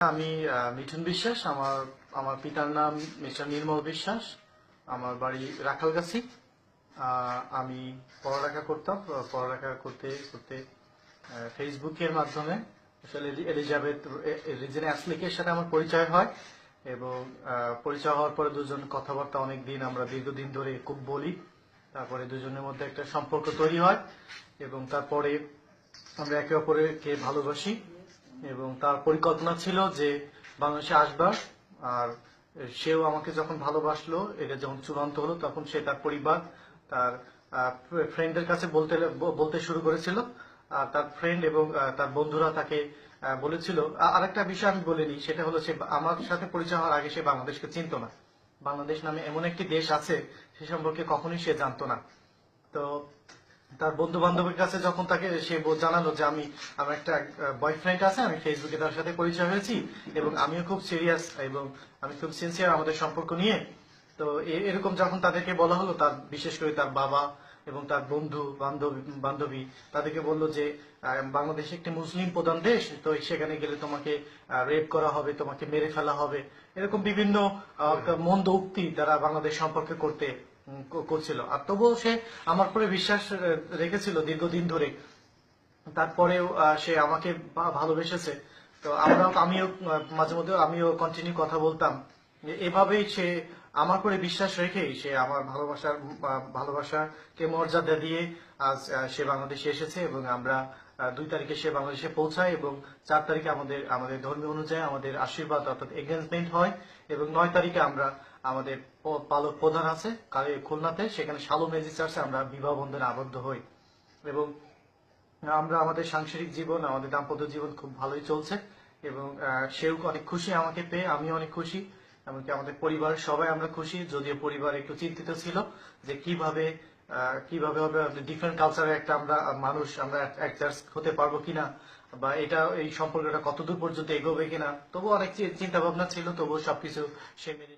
আমি মিঠুন বিশ্বাস, আমার আমার পিতার নাম মিস্টার নির্মল বিশ্বাস, আমার বাড়ি রাখালগাছি। আমি পড়ালেখা করতাম, পড়ালেখা করতে করতে ফেসবুকের মাধ্যমে। এলিজাবেথ রিজেন অ্যাসলিকের সাথে আমার পরিচয় হয় এবং পরিচয় হওয়ার পরে দুজন কথাবার্তা অনেক দিন আমরা দীর্ঘদিন ধরে খুব বলি। তারপরে দুজনের মধ্যে একটা সম্পর্ক তৈরি হয় এবং তারপরে আমরা একে অপরকে ভালোবাসি। এবং তার পরিকল্পনা ছিল যে বাংলাদেশে আসবার, আর সেও আমাকে যখন ভালোবাসলো, এটা যখন চূড়ান্ত হলো, তখন সে তার পরিবার, তার ফ্রেন্ডের কাছে বলতে বলতে শুরু করেছিল। আর তার ফ্রেন্ড এবং তার বন্ধুরা তাকে বলেছিল। আ- আরেকটা বিষয় আমি বলিনি, সেটা হলো সে আমার সাথে পরিচয় হওয়ার আগে সে বাংলাদেশকে চিনতো না। বাংলাদেশ নামে এমন একটি দেশ আছে, সে সম্পর্কে কখনোই সে জানতো না। তো তার বন্ধু বান্ধবের কাছে যখন তাকে সে জানালো যে আমি, আমার একটা বয়ফ্রেন্ড আছে, আমি ফেসবুকে তার সাথে পরিচয় হয়েছি এবং আমিও খুব সিরিয়াস এবং আমি খুব সিনসিয়ার আমাদের সম্পর্ক নিয়ে। তো এরকম যখন তাদেরকে বলা হলো, তার, বিশেষ করে তার বাবা এবং তার বন্ধু, বান্ধবী বান্ধবী, তাদেরকে বলল যে বাংলাদেশ একটি মুসলিম প্রধান দেশ, তো সেখানে গেলে তোমাকে রেপ করা হবে, তোমাকে মেরে ফেলা হবে। এরকম বিভিন্ন মন্দ উক্তি তারা বাংলাদেশ সম্পর্কে করতে করছিল। আর তবুও সে আমার পরে বিশ্বাস রেখেছিল দীর্ঘদিন ধরে। তারপরেও সে আমাকে ভালোবেসেছে। তো আমরা আমিও মাঝে মধ্যে আমিও কন্টিনিউ কথা বলতাম। এভাবেই সে আমার করে বিশ্বাস রেখেই সে আমার ভালোবাসার ভালোবাসাকে মর্যাদা দিয়ে আজ সে বাংলাদেশে এসেছে এবং আমরা দুই তারিখে সে বাংলাদেশে পৌঁছায় এবং চার তারিখে আমাদের আমাদের ধর্মীয় অনুযায়ী আমাদের আশীর্বাদ অর্থাৎ এগেঞ্জমেন্ট হয় এবং নয় তারিখে আমরা আমাদের পালক প্রধান আছে খুলনাতে, সেখানে শালো মেজি চার্চে আমরা বিবাহ বন্ধনে আবদ্ধ হই এবং আমরা আমাদের সাংসারিক জীবন, আমাদের দাম্পত্য জীবন খুব ভালোই চলছে এবং সেও অনেক খুশি আমাকে পেয়ে, আমিও অনেক খুশি। এমনকি আমাদের পরিবারের সবাই আমরা খুশি, যদিও পরিবার একটু চিন্তিত ছিল যে কীভাবে কীভাবে হবে ডিফারেন্ট কালচারের একটা আমরা, মানুষ, আমরা অ্যাডজাস্ট হতে পারব কিনা, বা এটা, এই সম্পর্কটা কতদূর পর্যন্ত এগোবে কিনা তবু অনেক চিন্তা ভাবনা ছিল, তবুও সবকিছু সে মেনে